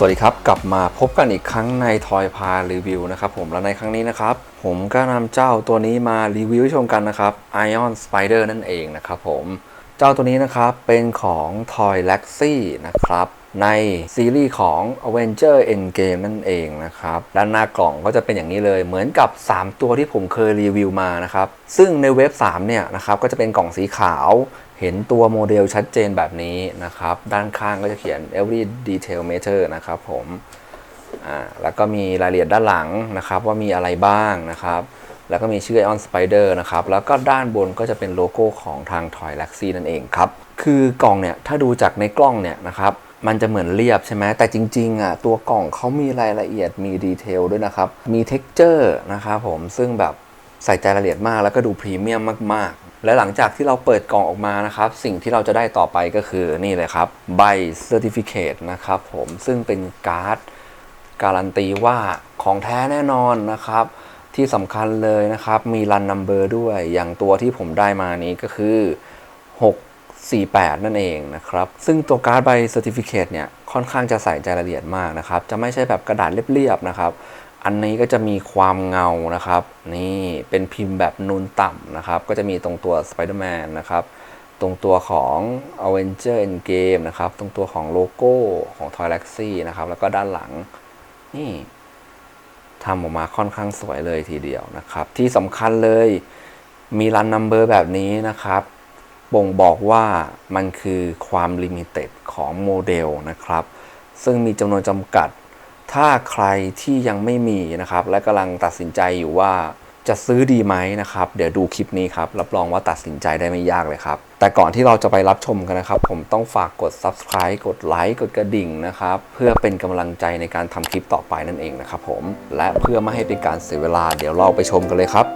สวัสดีครับ กลับมาพบกันอีกครั้งในทอยพารีวิวนะครับผมและในครั้งนี้นะครับ ผมก็นำเจ้าตัวนี้มารีวิวชมกันนะครับ Ion Spider นั่นเองนะครับผม เจ้าตัวนี้นะครับเป็นของ Toy l a x y นะครับ ในซีรีส์ของ Avenger Endgame นั่นเองนะครับ ด้านหน้ากล่องก็จะเป็นอย่างนี้เลยเหมือนกับ 3 ตัวที่ผมเคยรีวิวมานะครับ ซึ่งในเว็บ 3 เนี่ยนะครับก็จะเป็นกล่องสีขาวเห็นตัวโมเดลชัดเจนแบบนี้นะครับ ด้านข้างก็จะเขียน every detail matter นะครับผมอ่าแล้วก็มีรายละเอียดด้านหลังนะครับว่ามีอะไรบ้างนะครับ แล้วก็มีชื่อ Ion Spider นะครับ แล้วก็ด้านบนก็จะเป็นโลโก้ของทาง Toy l a x y นั่นเองครับ คือกล่องเนี่ย ถ้าดูจากในกล้องเนี่ยนะครับ มันจะเหมือนเรียบใช่ไหมแต่จริง ๆอะตัวกล่องเขามีรายละเอียดมีดีเทลด้วยนะครับ มี texture นะครับผมซึ่งแบบใส่ใจรายละเอียดมากแล้วก็ดูพรีเมียมมากๆ และหลังจากที่เราเปิดกล่องออกมานะครับ สิ่งที่เราจะได้ต่อไปก็คือนี่เลยครับ ใบ Certificate นะครับผมซึ่งเป็นการ์ดการันตีว่าของแท้แน่นอนนะครับ ที่สำคัญเลยนะครับ มีรันนัมเบอร์ด้วยอย่างตัวที่ผมได้มานี้ก็คือ 48 นั่นเองนะครับ ซึ่งตัวการ์ดใบเซอร์ติฟิเคตเนี่ย ค่อนข้างจะใส่ใจรายละเอียดมากนะครับ จะไม่ใช่แบบกระดาษเรียบๆนะครับ อันนี้ก็จะมีความเงานะครับ นี่เป็นพิมพ์แบบนูนต่ำนะครับ ก็จะมีตรงตัว Spider-Man นะครับ ตรงตัวของ Avenger Endgame นะครับ ตรงตัวของโลโก้ของ Toy l a x y นะครับ แล้วก็ด้านหลัง นี่ทำออกมาค่อนข้างสวยเลยทีเดียวนะครับ ที่สำคัญเลยมีรันนัมเบอร์แบบนี้นะครับ บ่งบอกว่ามันคือความลิมิเต็ดของโมเดลนะครับ ซึ่งมีจำนวนจำกัด ถ้าใครที่ยังไม่มีนะครับ และกำลังตัดสินใจอยู่ว่าจะซื้อดีไหมนะครับ เดี๋ยวดูคลิปนี้ครับ รับรองว่าตัดสินใจได้ไม่ยากเลยครับ แต่ก่อนที่เราจะไปรับชมกันนะครับ ผมต้องฝากกด subscribe กดไลค์กดกระดิ่งนะครับ เพื่อเป็นกำลังใจในการทำคลิปต่อไปนั่นเองนะครับผม และเพื่อไม่ให้เป็นการเสียเวลา เดี๋ยวเราไปชมกันเลยครับ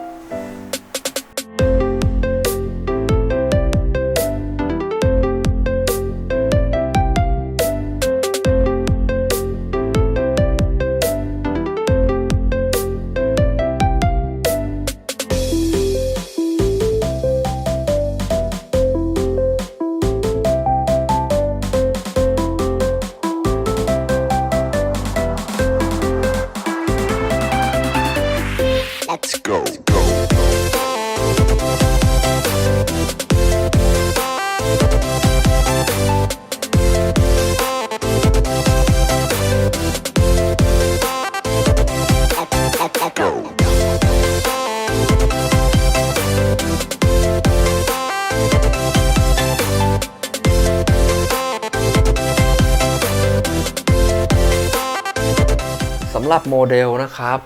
หรับโมเดลนะครับ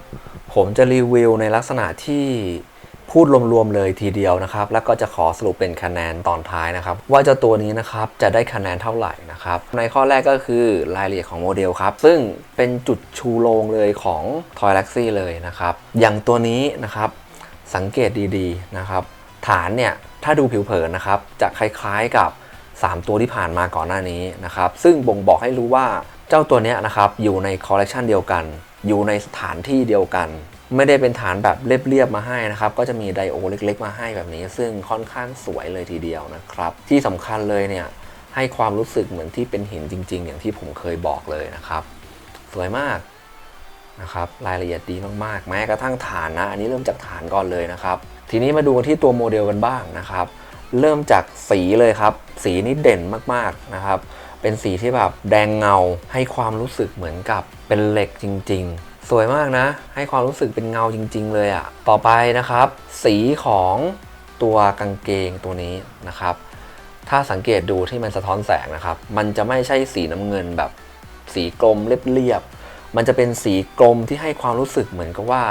ผมจะรีวิวในลักษณะที่พูดรวมๆเลยทีเดียวนะครับ แล้วก็จะขอสรุปเป็นคะแนนตอนท้ายนะครับ ว่าเจ้าตัวนี้นะครับจะได้คะแนนเท่าไหร่นะครับ ในข้อแรกก็คือรายละเอียดของโมเดลครับ ซึ่งเป็นจุดชูโรงเลยของ Toy l a x y เลยนะครับ อย่างตัวนี้นะครับสังเกตดีๆนะครับ ฐานเนี่ยถ้าดูผิวเผินนะครับ จะคล้ายๆกับ 3 ตัวที่ผ่านมาก่อนหน้านี้นะครับ ซึ่งบ่งบอกให้รู้ว่าเจ้าตัวนี้นะครับอยู่ในคอลเลกชันเดียวกัน อยู่ในสถานที่เดียวกัน ไม่ได้เป็นฐานแบบเรียบๆมาให้นะครับ ก็จะมีไดโอเล็ก ๆ มาให้แบบนี้ ซึ่งค่อนข้างสวยเลยทีเดียวนะครับ ที่สำคัญเลยเนี่ยให้ความรู้สึกเหมือนที่เป็นหินจริง ๆ อย่างที่ผมเคยบอกเลยนะครับ สวยมากนะครับรายละเอียดดีมากๆ แม้กระทั่งฐานนะ อันนี้เริ่มจากฐานก่อนเลยนะครับ ทีนี้มาดูที่ตัวโมเดลกันบ้างนะครับ เริ่มจากสีเลยครับ สีนี้เด่นมากๆนะครับ เป็นสีที่แบบแดงเงาให้ความรู้สึกเหมือนกับเป็นเหล็กจริง ๆ สวยมากนะ ให้ความรู้สึกเป็นเงาจริง ๆ เลยอะ่ะ ต่อไปนะครับ สีของตัวกางเกงตัวนี้นะครับ ถ้าสังเกตดูที่มันสะท้อนแสงนะครับ มันจะไม่ใช่สีน้ำเงินแบบ สีกลมเรียบๆมันจะเป็นสีกลมที่ให้ความรู้สึกเหมือนกับว่า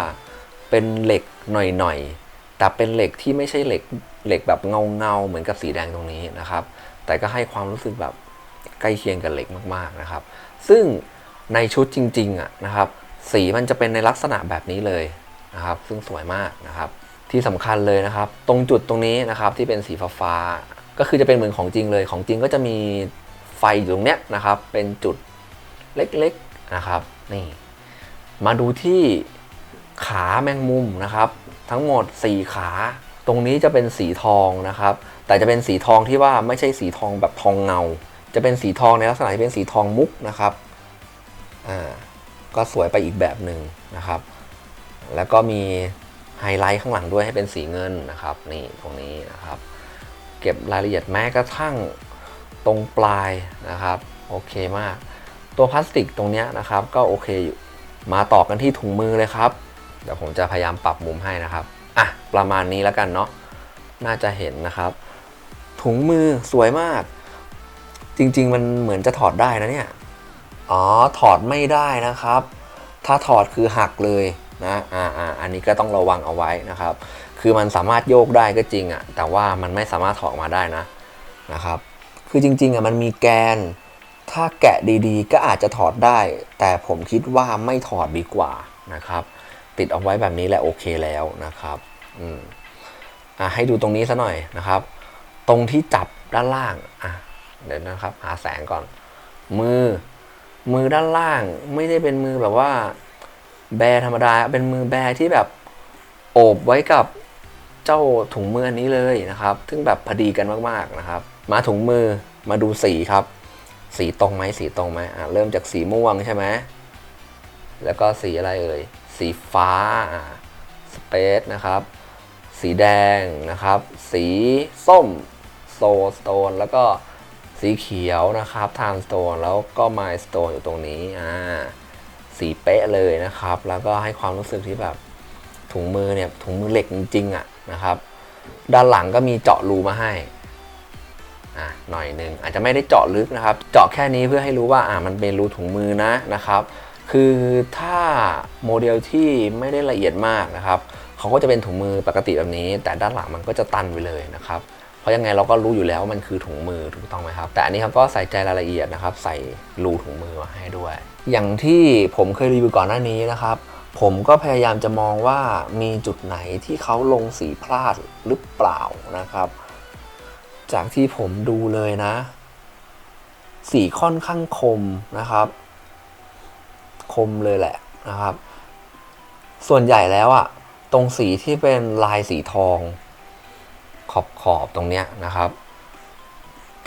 เป็นเหล็กหน่อยๆแต่เป็นเหล็กที่ไม่ใช่เหล็กเหล็กแบบเงาๆเหมือนกับสีแดงตรงนี้นะครับ แต่ก็ให้ความรู้สึกแบบ ล้เคียงกับเหล็กมากๆนะครับ ซึ่งในชุดจริงๆอะนะครับ สีมันจะเป็นในลักษณะแบบนี้เลยนะครับ ซึ่งสวยมากนะครับ ที่สำคัญเลยนะครับ ตรงจุดตรงนี้นะครับที่เป็นสีฟ้าก็คือจะเป็นเหมือนของจริงเลยของจริงก็จะมีไฟอยู่ตรงเนี้ยนะครับ เป็นจุดเล็กๆนะครับนี่มาดูที่ขาแมงมุมนะครับ ทั้งหมด 4 ขา ตรงนี้จะเป็นสีทองนะครับ แต่จะเป็นสีทองที่ว่าไม่ใช่สีทองแบบทองเงา จะเป็นสีทองในลักษณะที่เป็นสีทองมุกนะครับ อ่า ก็สวยไปอีกแบบหนึ่งนะครับ แล้วก็มีไฮไลท์ข้างหลังด้วยให้เป็นสีเงินนะครับ นี่ตรงนี้นะครับ เก็บรายละเอียดแม้กระทั่งตรงปลายนะครับ โอเคมาก ตัวพลาสติกตรงนี้นะครับ ก็โอเคอยู่ มาต่อกันที่ถุงมือเลยครับ เดี๋ยวผมจะพยายามปรับมุมให้นะครับ อะ ประมาณนี้แล้วกันเนาะ น่าจะเห็นนะครับ ถุงมือสวยมาก จริง ๆ มันเหมือนจะถอดได้นะเนี่ย อ๋อ ถอดไม่ได้นะครับ ถ้าถอดคือหักเลยนะ อ่าอ่าอันนี้ก็ต้องระวังเอาไว้นะครับ คือมันสามารถโยกได้ก็จริงอะ่ะ แต่ว่ามันไม่สามารถถอดมาได้นะ นะครับ คือจริง ๆอะมันมีแกน ถ้าแกะดีๆ ก็อาจจะถอดได้ แต่ผมคิดว่าไม่ถอดดีกว่านะครับ ติดเอาไว้แบบนี้แหละโอเคแล้วนะครับ อืม อะให้ดูตรงนี้ซะหน่อยนะครับ ตรงที่จับด้านล่าง อะ เดี๋ยวนะครับ หาแสงก่อน มือ มือด้านล่างไม่ได้เป็นมือแบบว่า แบรธรรมดา เป็นมือแบรที่แบบโอบไว้กับเจ้าถุงมืออันนี้เลยนะครับ ซึ่งแบบพอดีกันมากๆนะครับ มาถุงมือมาดูสีครับ สีตรงไหมสีตรงไหมอะเริ่มจากสีม่วงใช่ไหมแล้วก็สีอะไรเอ่ย สีฟ้าสเปซนะครับ สีแดงนะครับ สีส้มโซสโตน แล้วก็ สีเขียวนะครับไทม์สโตนแล้วก็ไมล์สโตนอยู่ตรงนี้อ่าสีเป๊ะเลยนะครับ แล้วก็ให้ความรู้สึกที่แบบถุงมือเนี่ยถุงมือเหล็กจริงๆอะนะครับ ด้านหลังก็มีเจาะรูมาให้อะหน่อยหนึ่งอาจจะไม่ได้เจาะลึกนะครับ เจาะแค่นี้เพื่อให้รู้ว่าอ่ามันเป็นรูถุงมือนะนะครับ คือถ้าโมเดลที่ไม่ได้ละเอียดมากนะครับเขาก็จะเป็นถุงมือปกติแบบนี้ แต่ด้านหลังมันก็จะตันไปเลยนะครับ ราะยังไงเราก็รู้อยู่แล้วว่ามันคือถุงมือถูกต้องไหมครับ แต่อันนี้เขาก็ใส่ใจรายละเอียดนะครับ ใส่รูถุงมือมาให้ด้วย อย่างที่ผมเคยรีวิวก่อนหน้านี้นะครับ ผมก็พยายามจะมองว่ามีจุดไหนที่เขาลงสีพลาดหรือเปล่านะครับ จากที่ผมดูเลยนะ สีค่อนข้างคมนะครับ คมเลยแหละนะครับ ส่วนใหญ่แล้วอะตรงสีที่เป็นลายสีทอง ขอบขอบตรงเนี้ยนะครับ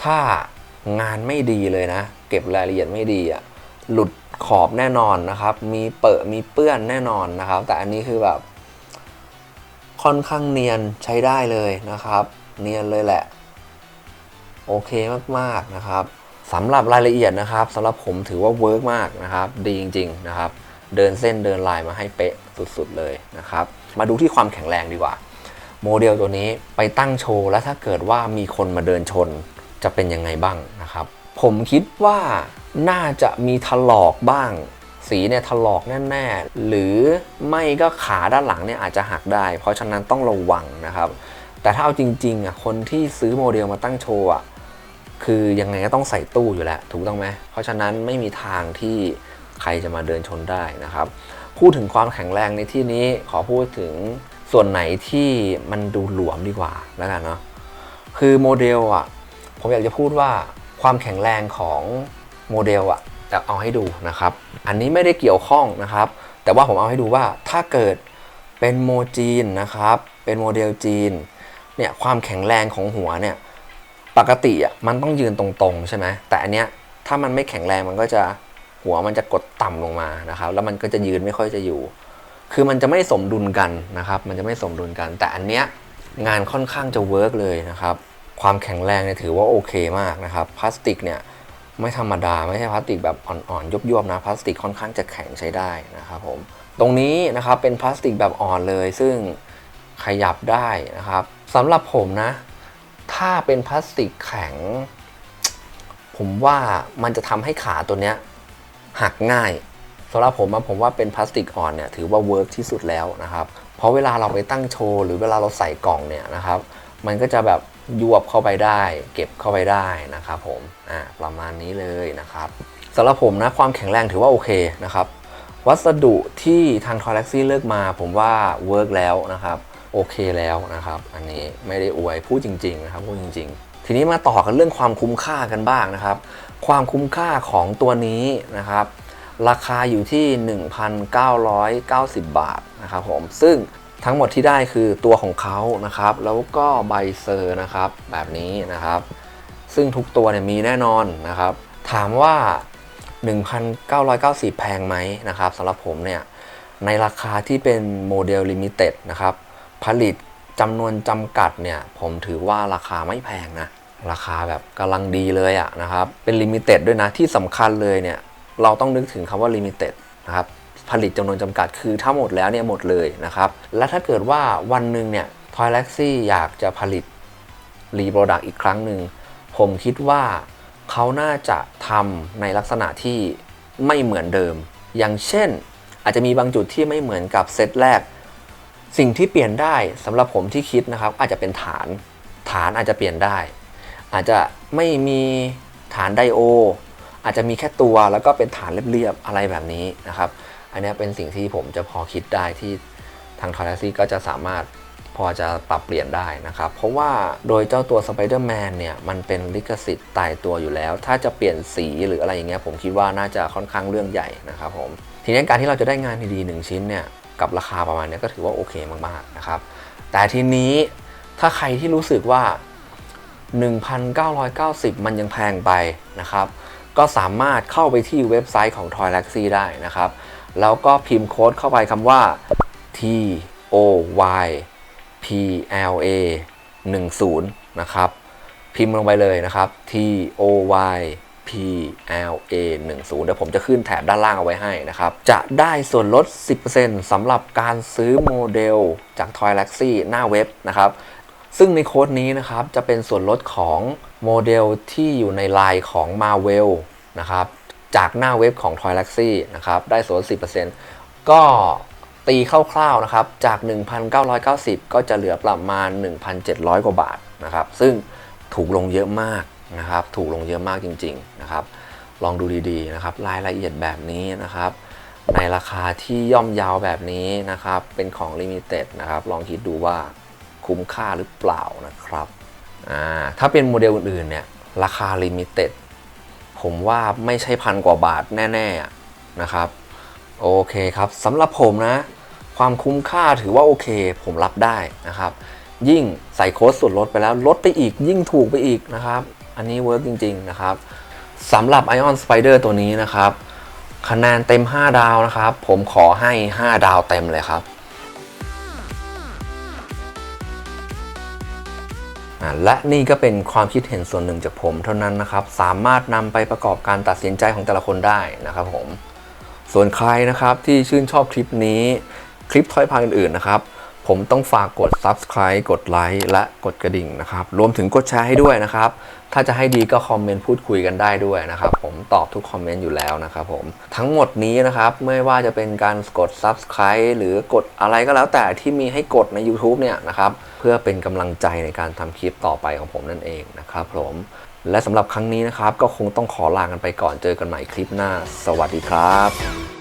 ถ้างานไม่ดีเลยนะ เก็บรายละเอียดไม่ดีอะหลุดขอบแน่นอนนะครับ มีเปอะมีเปื้อนแน่นอนนะครับ แต่อันนี้คือแบบ ค่อนข้างเนียนใช้ได้เลยนะครับ เนียนเลยแหละ โอเคมากๆนะครับสำหรับรายละเอียดนะครับสำหรับผมถือว่าเวิร์กมากนะครับ ดีจริง ๆ นะครับ เดินเส้นเดินลายมาให้เป๊ะสุด ๆ เลยนะครับ มาดูที่ความแข็งแรงดีกว่า โมเดลตัวนี้ไปตั้งโชว์ แล้วถ้าเกิดว่ามีคนมาเดินชนจะเป็นยังไงบ้างนะครับ ผมคิดว่าน่าจะมีถลอกบ้าง สีเนี่ยถลอกแน่ๆ หรือไม่ก็ขาด้านหลังเนี่ยอาจจะหักได้ เพราะฉะนั้นต้องระวังนะครับ แต่ถ้าเอาจริงๆอะคนที่ซื้อโมเดลมาตั้งโชว์อะคือยังไงก็ต้องใส่ตู้อยู่แล้วถูกต้องไหมเพราะฉะนั้นไม่มีทางที่ใครจะมาเดินชนได้นะครับ พูดถึงความแข็งแรงในที่นี้ขอพูดถึง ส่วนไหนที่มันดูหลวมดีกว่าแล้วกันเนาะคือโมเดลอะผมอยากจะพูดว่าความแข็งแรงของโมเดลอะจะเอาให้ดูนะครับ อันนี้ไม่ได้เกี่ยวข้องนะครับ แต่ว่าผมเอาให้ดูว่าถ้าเกิดเป็นโมจีนนะครับ เป็นโมเดลจีนเนี่ยความแข็งแรงของหัวเนี่ยปกติอะมันต้องยืนตรงๆใช่ไหมแต่อันเนี้ยถ้ามันไม่แข็งแรงมันก็จะหัวมันจะกดต่ำลงมานะครับ แล้วมันก็จะยืนไม่ค่อยจะอยู่ คือมันจะไม่สมดุลกันนะครับ มันจะไม่สมดุลกัน แต่อันเนี้ยงานค่อนข้างจะเวิร์กเลยนะครับ ความแข็งแรงเนี่ยถือว่าโอเคมากนะครับ พลาสติกเนี่ยไม่ธรรมดา ไม่ใช่พลาสติกแบบอ่อนๆยุบๆนะ พลาสติกค่อนข้างจะแข็งใช้ได้นะครับผม ตรงนี้นะครับเป็นพลาสติกแบบอ่อนเลย ซึ่งขยับได้นะครับสำหรับผมนะ ถ้าเป็นพลาสติกแข็ง ผมว่ามันจะทำให้ขาตัวเนี้ยหักง่าย สำหรับผมอะผมว่าเป็นพลาสติกอ่อนเนี่ยถือว่าเวิร์กที่สุดแล้วนะครับ เพราะเวลาเราไปตั้งโชว์หรือเวลาเราใส่กล่องเนี่ยนะครับ มันก็จะแบบยวบเข้าไปได้ เก็บเข้าไปได้นะครับผมอ่าประมาณนี้เลยนะครับสำหรับผมนะความแข็งแรงถือว่าโอเคนะครับ วัสดุที่ทางทอร์เล็กซี่เลือกมาผมว่าเวิร์กแล้วนะครับโอเคแล้วนะครับ อันนี้ไม่ได้อวยพูดจริงๆนะครับพูดจริง ๆ ทีนี้มาต่อกันเรื่องความคุ้มค่ากันบ้างนะครับ ความคุ้มค่าของตัวนี้นะครับ ราคาอยู่ที่ 1,990 บาทนะครับผมซึ่งทั้งหมดที่ได้คือตัวของเขานะครับ แล้วก็ใบเซอร์นะครับแบบนี้นะครับ ซึ่งทุกตัวเนี่ยมีแน่นอนนะครับ ถามว่า 1,990 แพงไหมนะครับสำหรับผมเนี่ยในราคาที่เป็นโมเดลลิมิเต็ดนะครับ ผลิตจำนวนจำกัดเนี่ย ผมถือว่าราคาไม่แพงนะ ราคาแบบกำลังดีเลยอะนะครับ เป็นลิมิเต็ดด้วยนะ ที่สำคัญเลยเนี่ย เราต้องนึกถึงคำว่าลิมิเต็ดนะครับผลิตจำนวนจำกัดคือถ้าหมดแล้วเนี่ยหมดเลยนะครับ และถ้าเกิดว่าวันหนึ่งเนี่ยทอยเล็กซี่อยากจะผลิตรีโปรดักต์อีกครั้งหนึ่ง ผมคิดว่าเขาน่าจะทำในลักษณะที่ไม่เหมือนเดิม อย่างเช่น อาจจะมีบางจุดที่ไม่เหมือนกับเซตแรก สิ่งที่เปลี่ยนได้สำหรับผมที่คิดนะครับ อาจจะเป็นฐาน ฐานอาจจะเปลี่ยนได้ อาจจะไม่มีฐานไดโอ อาจจะมีแค่ตัวแล้วก็เป็นฐานเรียบๆอะไรแบบนี้นะครับ อันนี้เป็นสิ่งที่ผมจะพอคิดได้ที่ทางทอร์ซี่ก็จะสามารถพอจะปรับเปลี่ยนได้นะครับ เพราะว่าโดยเจ้าตัว Spider-Man เนี่ย มันเป็นลิขสิทธิ์ตายตัวอยู่แล้ว ถ้าจะเปลี่ยนสีหรืออะไรอย่างเงี้ยผมคิดว่าน่าจะค่อนข้างเรื่องใหญ่นะครับผม ทีนี้การที่เราจะได้งานดีๆหนึ่งชิ้นเนี่ย กับราคาประมาณเนี้ยก็ถือว่าโอเคมากๆนะครับ แต่ทีนี้ถ้าใครที่รู้สึกว่า 1,990 มันยังแพงไปนะครับ ก็สามารถเข้าไปที่เว็บไซต์ของ Toy Galaxy ได้นะครับ แล้วก็พิมพ์โค้ดเข้าไปคำว่า T O Y P L A 10นะครับพิมพ์ลงไปเลยนะครับ T O Y P L A 10เดี๋ยวผมจะขึ้นแถบด้านล่างเอาไว้ให้นะครับ จะได้ส่วนลด 10%สำหรับการซื้อโมเดลจาก Toy Galaxy หน้าเว็บนะครับ ซึ่งในโค้ดนี้นะครับจะเป็นส่วนลดของโมเดลที่อยู่ในไลน์ของ Marvel นะครับจากหน้าเว็บของ Toy l a x y นะครับได้ส่วนลด10%ก็ตีคร่าวๆนะครับจาก 1,990 ก็จะเหลือประมาณ 1,700 กว่าบาทนะครับซึ่งถูกลงเยอะมากนะครับถูกลงเยอะมากจริงๆนะครับลองดูดีๆนะครับรายละเอียดแบบนี้นะครับในราคาที่ย่อมยาวแบบนี้นะครับเป็นของลิมิเต็ดนะครับลองคิดดูว่า คุ้มค่าหรือเปล่านะครับถ้าเป็นโมเดลอื่นๆเนี่ยราคาลิมิเต็ดผมว่าไม่ใช่พันกว่าบาทแน่ๆนะครับโอเคครับสำหรับผมนะ ความคุ้มค่าถือว่าโอเค ผมรับได้นะครับ ยิ่งใส่โค้ดส่วนลดไปแล้วลดไปอีกยิ่งถูกไปอีกนะครับ อันนี้เวิร์กจริง ๆ นะครับสำหรับ Ion Spider ตัวนี้นะครับ คะแนนเต็ม 5 ดาวนะครับ ผมขอให้ 5 ดาวเต็มเลยครับ และนี่ก็เป็นความคิดเห็นส่วนหนึ่งจากผมเท่านั้นนะครับ สามารถนำไปประกอบการตัดสินใจของแต่ละคนได้นะครับผม ส่วนใครนะครับที่ชื่นชอบคลิปนี้ คลิปทอยพังอื่นๆนะครับผมต้องฝากกด Subscribe กดไลค์และกดกระดิ่งนะครับ รวมถึงกดแชร์ให้ด้วยนะครับ ถ้าจะให้ดีก็คอมเมนต์พูดคุยกันได้ด้วยนะครับ ผมตอบทุกคอมเมนต์อยู่แล้วนะครับผม ทั้งหมดนี้นะครับ ไม่ว่าจะเป็นการกด Subscribe หรือกดอะไรก็แล้วแต่ที่มีให้กดใน YouTube เนี่ยนะครับ เพื่อเป็นกำลังใจในการทำคลิปต่อไปของผมนั่นเองนะครับผมและสำหรับครั้งนี้นะครับ ก็คงต้องขอลากันไปก่อนเจอกันใหม่คลิปหน้า สวัสดีครับ